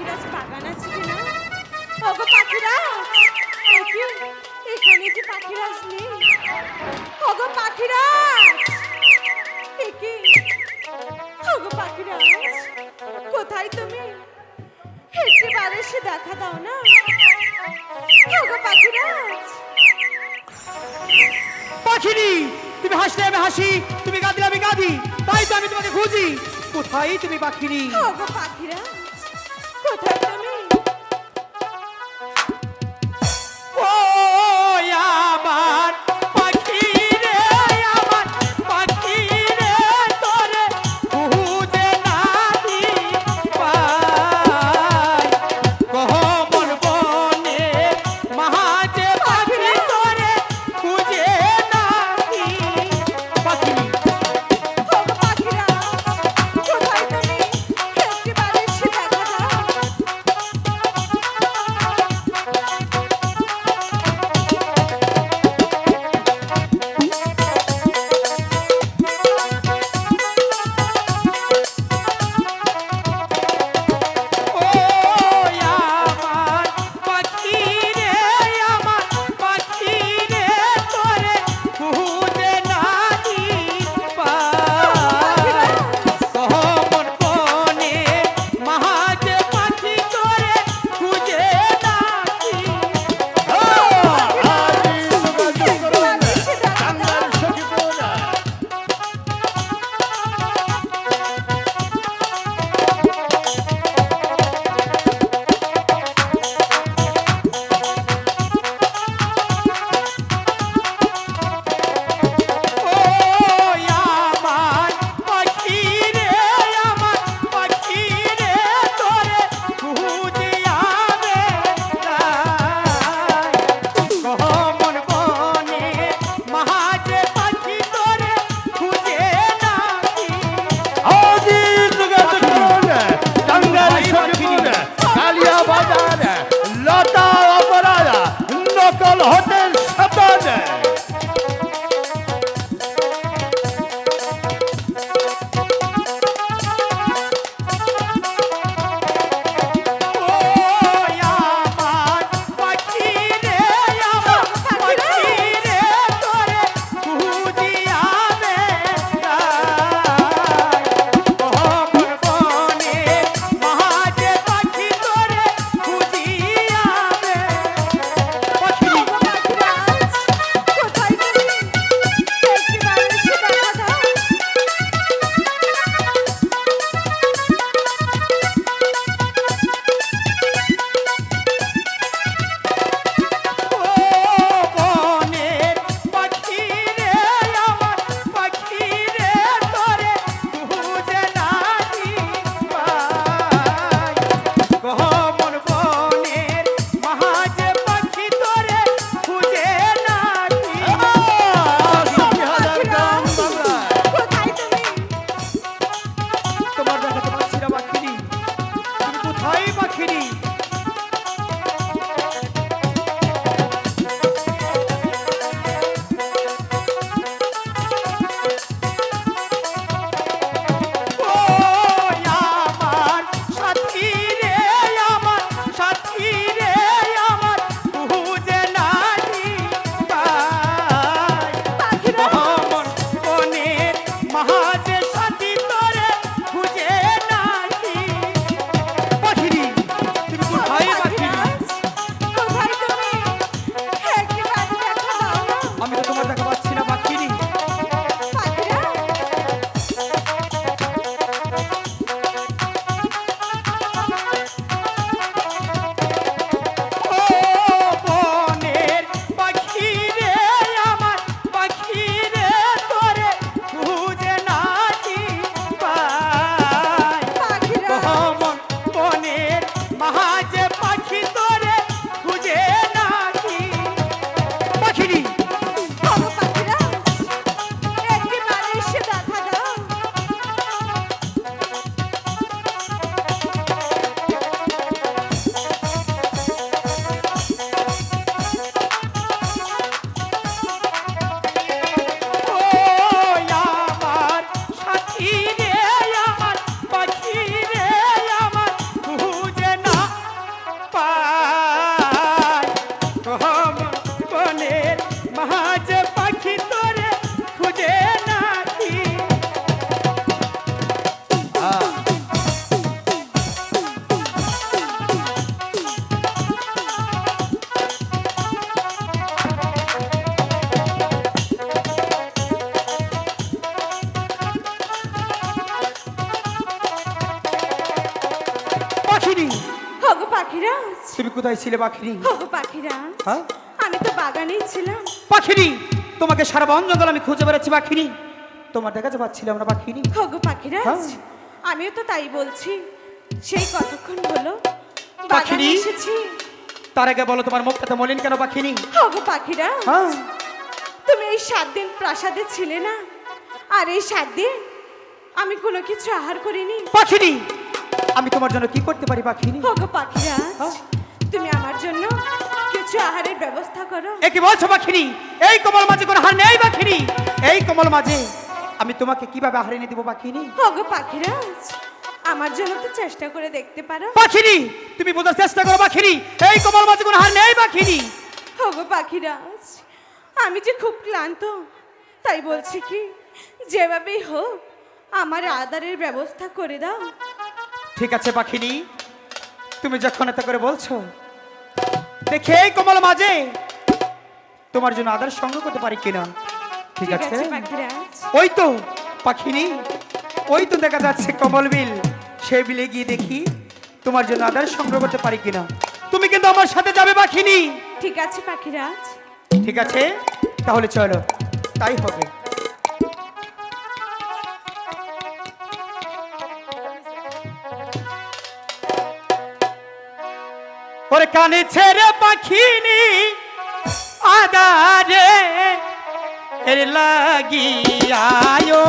পাখিরাজ বাগান আছে কি না ওগো পাখিরাজ দেখি এখানে কি পাখিরাজ নেই ওগো পাখিরাজ দেখি ওগো পাখিরাজ কোথায় তুমি? একটিবার সে দেখা দাও না। ওগো পাখিরাজ পাখিনি তুমি হাসলে আমি হাসি তুমি গাদিলে আমি গাদি তাই তো আমি তোমাকে খুঁজি। কোথায় তুমি পাখিনি? ওগো পাখিরাজ কোথায় ছিলে পাখিনি ওগো পাখিরাজ হ্যাঁ? আমি তো বাগানেই ছিলাম। পাখিনি তোমাকে সারা বন জঙ্গল আমি খুঁজে বেড়াচ্ছি পাখিনি তোমার দেখা পাচ্ছিলাম না পাখিনি ওগো পাখিরাজ হ্যাঁ। আমিও তো তাই বলছি। সেই কতক্ষণ হলো? পাখিনি? এসেছি। তার আগে বলো তোমার মুখটা তো মলিন কেন পাখিনি ওগো পাখিরাজ হ্যাঁ? তুমি এই সাত দিন প্রাসাদে ছিলে না? আর এই সাত দিন আমি কোনো কিছু আহার করিনি? পাখিনি আমি তোমার জন্য কি করতে পারি পাখিনি ওগো পাখিরাজ হ্যাঁ। তুমি আমার জন্য কিছু আহারের ব্যবস্থা করো। এ কি বলছো পাখিনি এই কমল মাঝে কোনো হার নেই পাখিনি এই কমল মাঝে আমি তোমাকে কীভাবে আহার এনে দিব পাখিনি ওগো পাখিরাজ আমার জন্য তো চেষ্টা করে দেখতে পারো। পাখিনি তুমি বোঝার চেষ্টা করো পাখিনি এই কমল মাঝে কোনো হার নেই পাখিনি ওগো পাখিরাজ আমি যে খুব ক্লান্ত তাই বলছি কি যেভাবেই হোক আমার আদারের ব্যবস্থা করে দাও। ঠিক আছে পাখিনি তুমি যখন এত করে বলছো দেখে এই কমল মাঝে তোমার জন্য আদার সঙ্গ করতে পারি কিনা? ঠিক আছে? ওই তো পাখিনি। ওই তো দেখা যাচ্ছে কমল বিল। সেই বিলে গিয়ে দেখি তোমার জন্য আদার সংগ্রহ করতে পারি কিনা। তুমি কিন্তু আমার সাথে যাবে পাখিনি। ঠিক আছে পাখিরাজ। ঠিক আছে? তাহলে চলো তাই হবে। ওরে কানে ছেড়ে পাখিনি আদারে এর লাগিয়ায়ো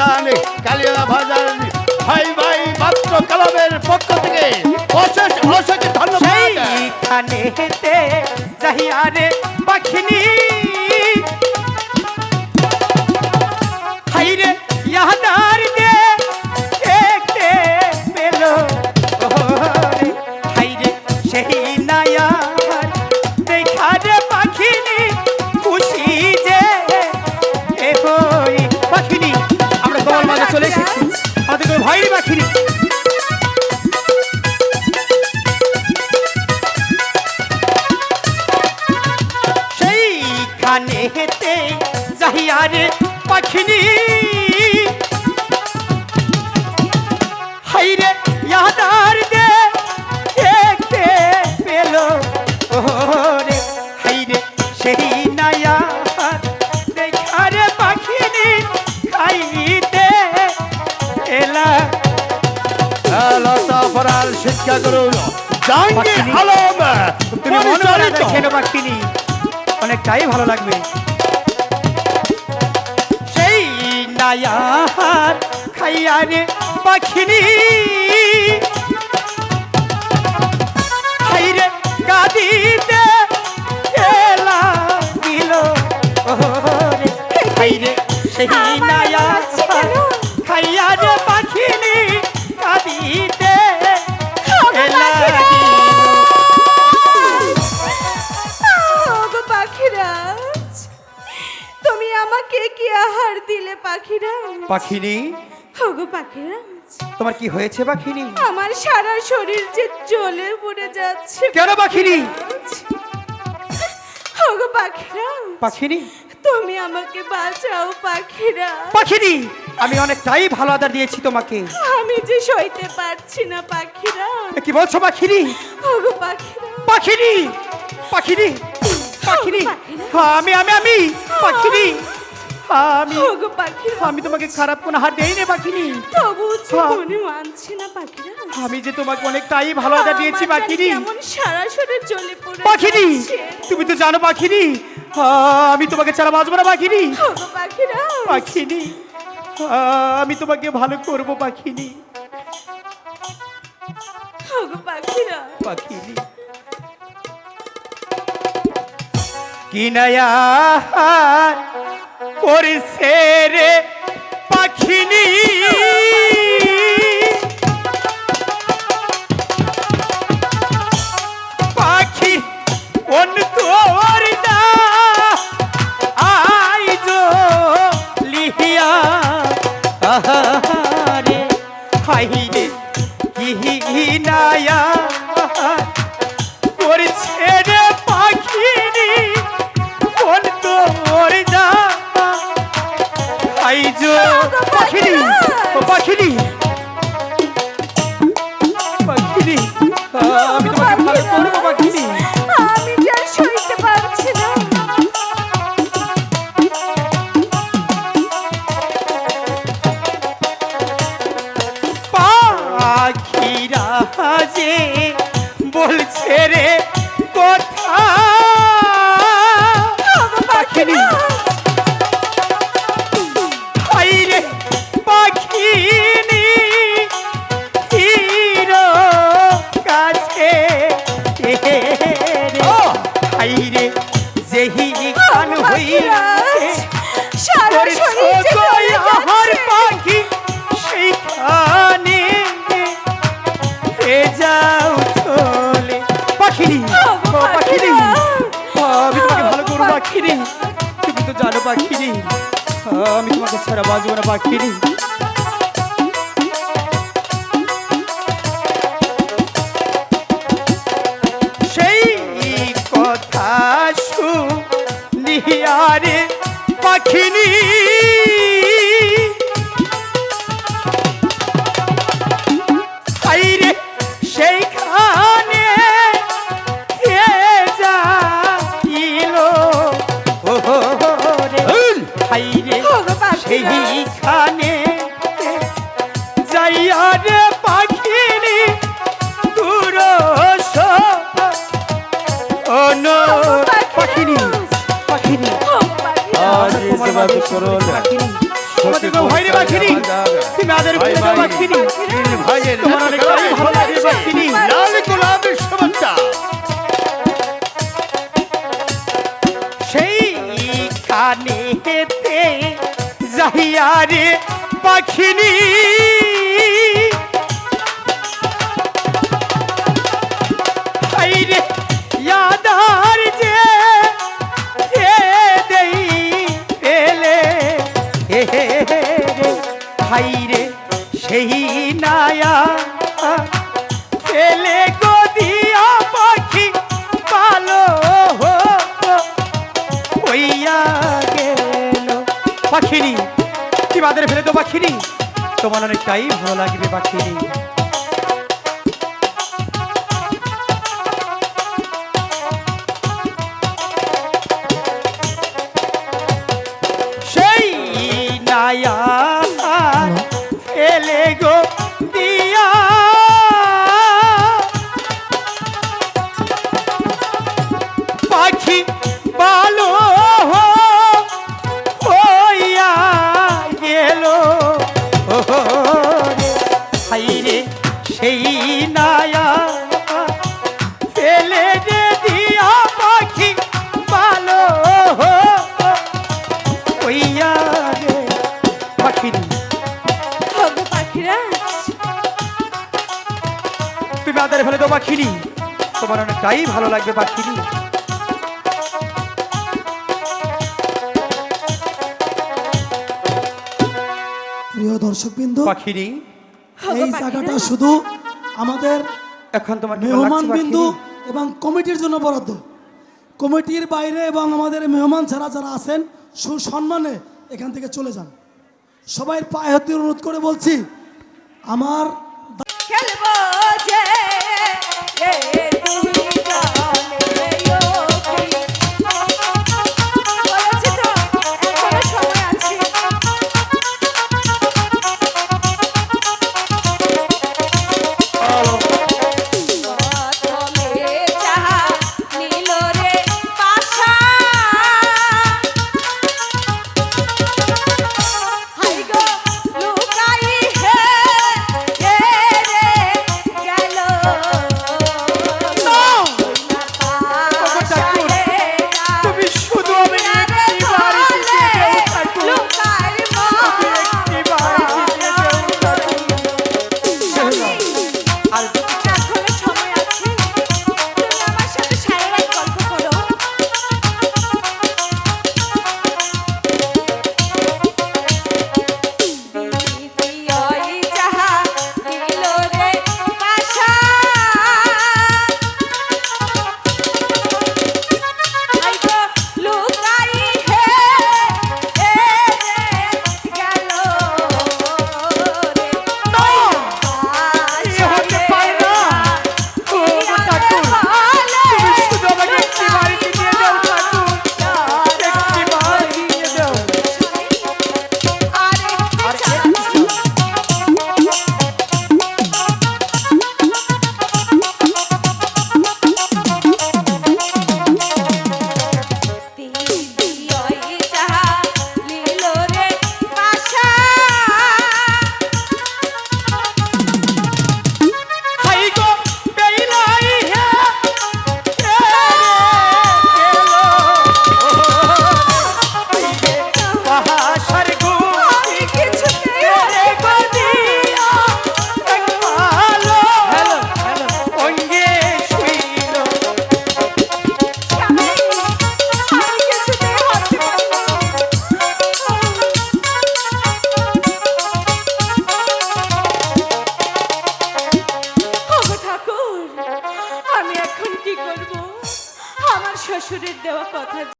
যান কালিয়া বাজার ভাই ভাই, মাত্র কলমের পক্ষ থেকে অশেষ অশেষ ধন্যবাদ। এখানে হেতে যাহিয়ারে পাখিনি। পাখিনি হাইরে ইয়াদার দে দেখতে পেল। ওরে হাইরে সেই নায়ার দেখারে পাখিনি খাইতে এল। লতা ফরাল শিক্ষা করুন। জাহাঙ্গীর আলম তুমি মনে মনে পরিচালিত। দেখে পাখিনি অনেকটাই ভালো লাগবে। নায়ার খাইয়া রে পাখিনি। খাইরে কাঁদিতে খেলা দিল। রে খাইরে সেই আমার দিলে পাখিরাজ পাখিনি? ওগো পাখিরাজ তোমার কি হয়েছে পাখিনি? আমার সারা শরীর যে জ্বলে পড়ে যাচ্ছে। কেন পাখিনি? ওগো পাখিরাজ পাখিনি? তুমি আমাকে বাঁচাও পাখিরা। পাখিনি? আমি অনেকটাই ভালো আদার দিয়েছি তোমাকে। আমি যে সইতে পারছি না পাখিরা। কি বলছো পাখিনি? ওগো পাখিরা। পাখিনি? পাখিনি? পাখিনি? পাখিরা। হ্যাঁ, আমি আমি আমি। পাখিনি? আমি। পাখিরা। আমি তোমাকে খারাপ কোনো হাত দেই না পাখিনি। তবু হ্যাঁ। মনে মানছি না পাখিরা। আমি যে তোমাকে অনেকটাই ভালো আদার দিয়েছি পাখিনি। কেমন সারা শরীর জ্বলে পড়ে পাখিনি। তুমি তো জানো পাখিনি। হ্যাঁ, আমি তোমাকে ছাড়া বাঁচবো না পাখিনি। পাখিরা। পাখিনি। হ্যাঁ, আমি তোমাকে ভালো করব পাখিনি। পাখিরা। পাখিনি। কিনায়া করেছে রে পাখিনি যে বলছে রে কথা পাখিনি আমি তোমাকে ছাড়া বাজবো না পাখিনি সেইখানে যাইয়া রে পাখিনি দূর পাখিনি। পাখিনি। পাখিনি। সেই কানে যাইয়া রে ভালো লাগবে ফেলে দাও পাখিনি তোমার অনেকটাই ভালো লাগবে পাখিনি প্রিয় দর্শকবৃন্দ পাখিনি এই জায়গাটা শুধু আমাদের এখন তোমার মেহমান বিন্দু এবং কমিটির জন্য বরাদ্দ। কমিটির বাইরে এবং আমাদের মেহমান ছাড়া যারা আছেন সুসম্মানে এখান থেকে চলে যান। সবাই পায়ে হাতে অনুরোধ করে বলছি আমার